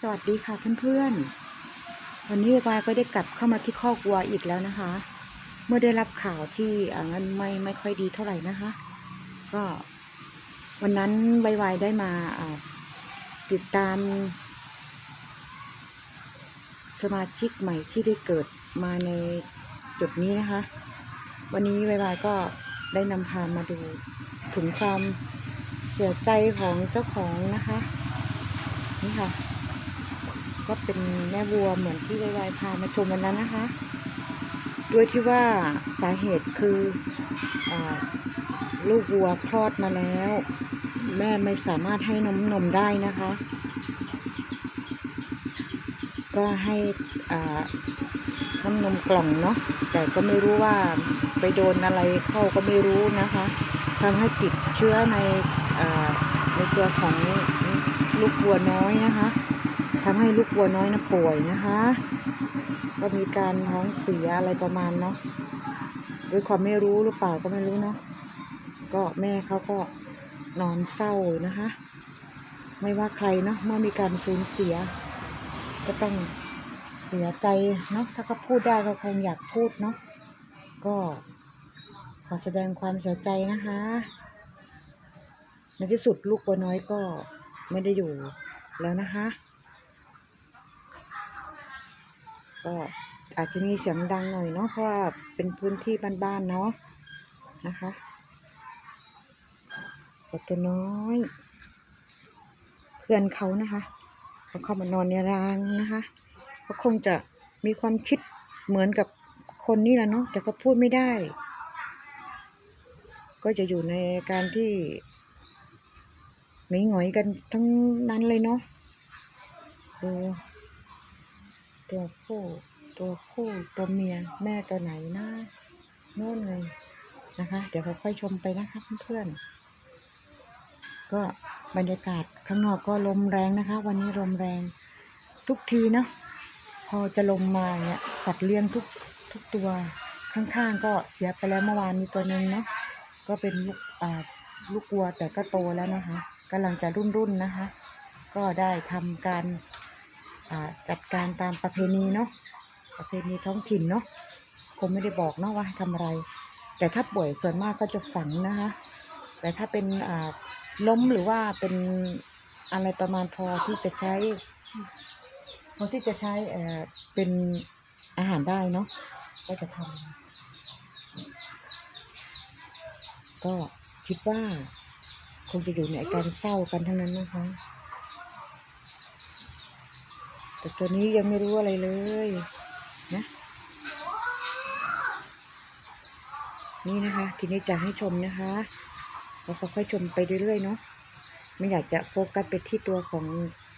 สวัสดีค่ะเพื่อนๆ วันนี้วายก็ได้กลับเข้ามาที่คอกวัวอีกแล้วนะคะ เมื่อได้รับข่าวที่อ่างั้นไม่ไม่ค่อยดีเท่าไหร่นะคะ ก็วันนั้นวายวายได้มาอ่าติดตาม สมาชิกใหม่ที่ได้เกิดมาในจุดนี้นะคะ วันนี้วายวายก็ได้นำพามาดูถึงความเสียใจของเจ้าของนะคะ นี่ค่ะ ก็เป็นแม่วัวเหมือนที่วายวายพามาชมวันนั้นนะคะ ด้วยที่ว่าสาเหตุคืออลูกวัวคลอดมาแล้ว แม่ไม่สามารถให้นมนมได้นะคะ ก็ให้น้ำนมกล่องเนาะแต่ก็ไม่รู้ว่าไปโดนอะไรเข้าก็ไม่รู้นะคะทำให้ติดเชื้อในอในตัวของลูกวัวน้อยนะคะ ทำให้ลูกวัวน้อยนะป่วยนะคะ ก็มีการท้องเสียอะไรประมาณเนาะด้วยความไม่รู้หรือเปล่าก็ไม่รู้เนาะก็แม่เขาก็นอนเศร้านะคะ ไม่ว่าใครเนาะเมื่อมีการสูญเสีย ก็ต้องเสียใจเนาะถ้าก็พูดได้ก็คงอยากพูดเนาะก็ขอแสดงความเสียใจนะคะ ในที่สุดลูกวัวน้อยก็ไม่ได้อยู่แล้วนะคะ ก็อาจจะมีเสียงดังหน่อยเนาะเพราะว่าเป็นพื้นที่บ้านๆเนาะนะคะตัวน้อย เพื่อนเขานะคะเขาเข้ามานอนในรางนะคะเขาคงจะมีความคิดเหมือนกับคนนี่แหละเนาะแต่ก็พูดไม่ได้ ก็จะอยู่ในการที่หงอยหงอยๆกันทั้งนั้นเลยเนาะดู ตัวผู้ ตัวผู้ตัวเมียแม่ตัวไหนนะโน่นเลยนะคะ เดี๋ยวค่อยๆชมไปนะคะเพื่อนๆก็บรรยากาศข้างนอกก็ลมแรงนะคะ วันนี้ลมแรงทุกทีเนาะพอจะลมมาเนี่ยสัตว์เลี้ยงทุกทุกตัวข้างๆ ก็เสียไปแล้วเมื่อวานมีตัวหนึ่งเนาะก็เป็นลูกอ่าลูกวัวแต่ก็โตแล้วนะคะกำลังจะรุ่นรุ่นๆนะคะ ก็ได้ทำการ จัดการตามประเพณีเนาะประเพณีท้องถิ่นเนาะคงไม่ได้บอกเนาะว่าทำอะไร แต่ถ้าป่วยส่วนมากก็จะฝังนะคะ แต่ถ้าเป็นล้มหรือว่าเป็นอะไรประมาณพอที่จะใช้พอที่จะใช้เอ่อเป็นอาหารได้เนาะก็จะทำก็คิดว่าคงจะอยู่ในอาการเศร้ากันทั้งนั้นนะคะ แต่ตัวนี้ยังไม่รู้อะไรเลยนะนี่นะคะ ทีนี้จะให้ชมนะคะแล้วก็ค่อยชมไปเรื่อยๆเนาะไม่อยากจะโฟกัสไปที่ตัวของ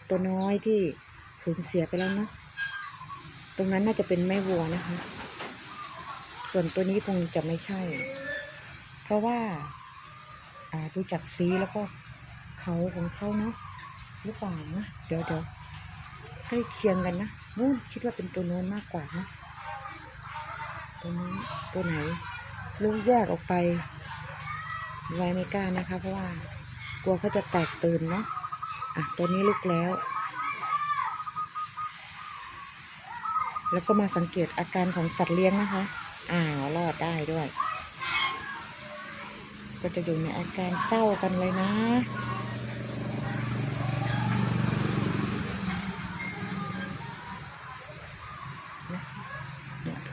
ตัวน้อยที่สูญเสียไปแล้วเนาะตรงนั้นน่าจะเป็นแม่วัวนะคะ ส่วนตัวนี้คงจะไม่ใช่ เพราะว่าอ่าดูจากสีแล้วก็เขาของเขาเนาะหรือเปล่านะเดี๋ยวเดี๋ยว ใกล้เคียงกันนะนู่นคิดว่าเป็นตัวโน้นมากกว่านะตัวนี้ตัวไหน ลูกแยกออกไปไว้ไม่กล้านะคะ เพราะว่ากลัวเขาจะแตกตื่นเนาะอะตัวนี้ลุกแล้ว แล้วก็มาสังเกตอาการของสัตว์เลี้ยงนะคะ อ้าวรอดได้ด้วย ก็จะอยู่ในอาการเศร้ากันเลยนะ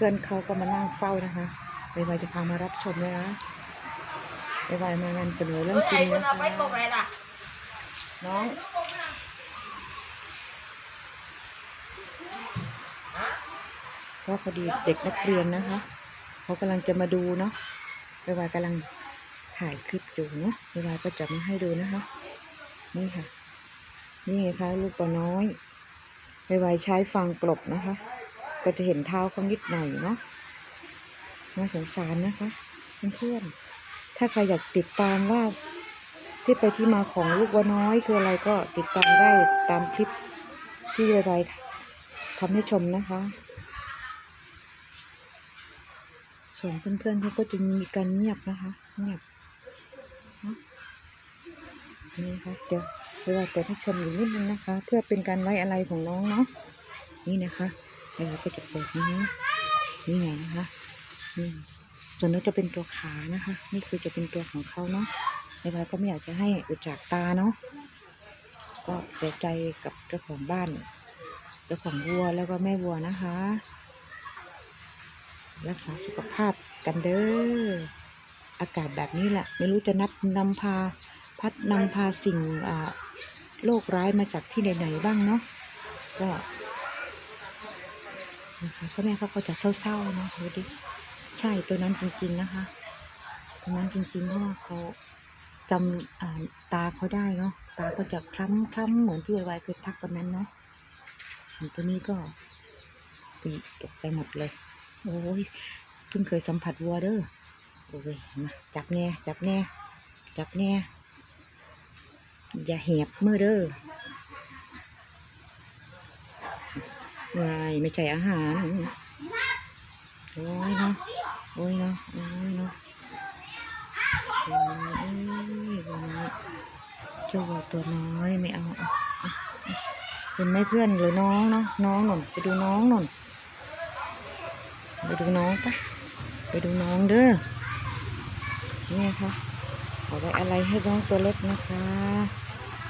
พื่อนเขาก็มานั่งเฝ้านะคะไปไวจะพามารับชมเลยนะไปไวมานำเสนอเรื่องจริงนะคะไปตกอะไรล่ะน้องก็พอดีเด็กนักเรียนนะคะเขากำลังจะมาดูเนาะเววายกำลังถ่ายคลิปอยู่เนาะเววายก็จะมาให้ดูนะคะ นี่ค่ะ นี่ไงคะลูกตัวน้อยเววายใช้ฟางกลบนะคะ ก็จะเห็นเท้าเขานิดหน่อยเนาะน่าสงสารนะคะเพื่อนๆถ้าใครอยากติดตามว่าที่ไปที่มาของลูกวัวน้อยคืออะไรก็ติดตามได้ตามคลิปที่ไวๆทำให้ชมนะคะ ส่วนเพื่อนๆเขาก็จะมีการเงียบนะคะ เงียบเนอะนี่ค่ะเดี๋ยวเพื่อเปิดให้ชมอีกนิดนึงนะคะ เพื่อเป็นการไว้อะไรของน้องเนาะนี่นะคะ เราก็จะเปิดนี้นี่ไงนะคะนี่ส่วนนี้จะเป็นตัวขานะคะ นี่คือจะเป็นตัวของเขาเนาะในบายก็ไม่อยากจะให้อุจจากตาเนาะก็เสียใจกับเจ้าของบ้านเจ้าของวัวแล้วก็แม่วัวนะคะ รักษาสุขภาพกันเด้ออากาศแบบนี้แหละไม่รู้จะนัดนำพาพัดนำพาสิ่งอ่าโรคร้ายมาจากที่ไหนๆบ้างเนาะก็ นะคะพ่อแม่เขาก็จะเศร้าๆนะดูดิใช่ตัวนั้นจริง ๆนะคะ ตัวนั้นจริงๆเพราะว่าเขาจำตาเขาได้เนาะตาก็จะคล้ำคล้ำเหมือนที่วายเคยทักวันนั้นเนาะตัวนี้ก็ปีตกไปหมดเลย โอ้ยเพิ่งเคยสัมผัสวัวเด้อโอ้ยมาจับแน่จับแน่จับแน่อย่าแหบเมื่อเด้อ วายไม่ใช่อาหาร โอ้ยเนาะ โอ้ยเนาะ โอ้ยเนาะโอ้ยวันนี้เจ้าวัวตัวน้อยไม่เอาเป็นไม่เพื่อนหรือน้องเนาะ น้องหน่นไปดูน้องหน่นไปดูน้องปะไปดูน้องเด้อนี่ค่ะขอไว้อะไรให้น้องตัวเล็กนะคะ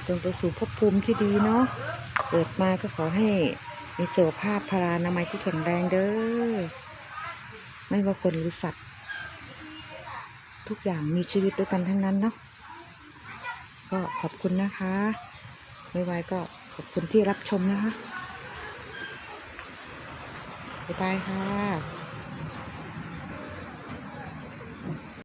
จงไปสู่ภพภูมิที่ดีเนาะ เกิดมาก็ขอให้ มีสุขภาพพลานามัยที่แข็งแรงเด้อ ไม่ว่าคนหรือสัตว์ ทุกอย่างมีชีวิตด้วยกันทั้งนั้นเนาะ ก็ขอบคุณนะคะไว้ก็ขอบคุณที่รับชมนะคะ บ๊ายบายค่ะ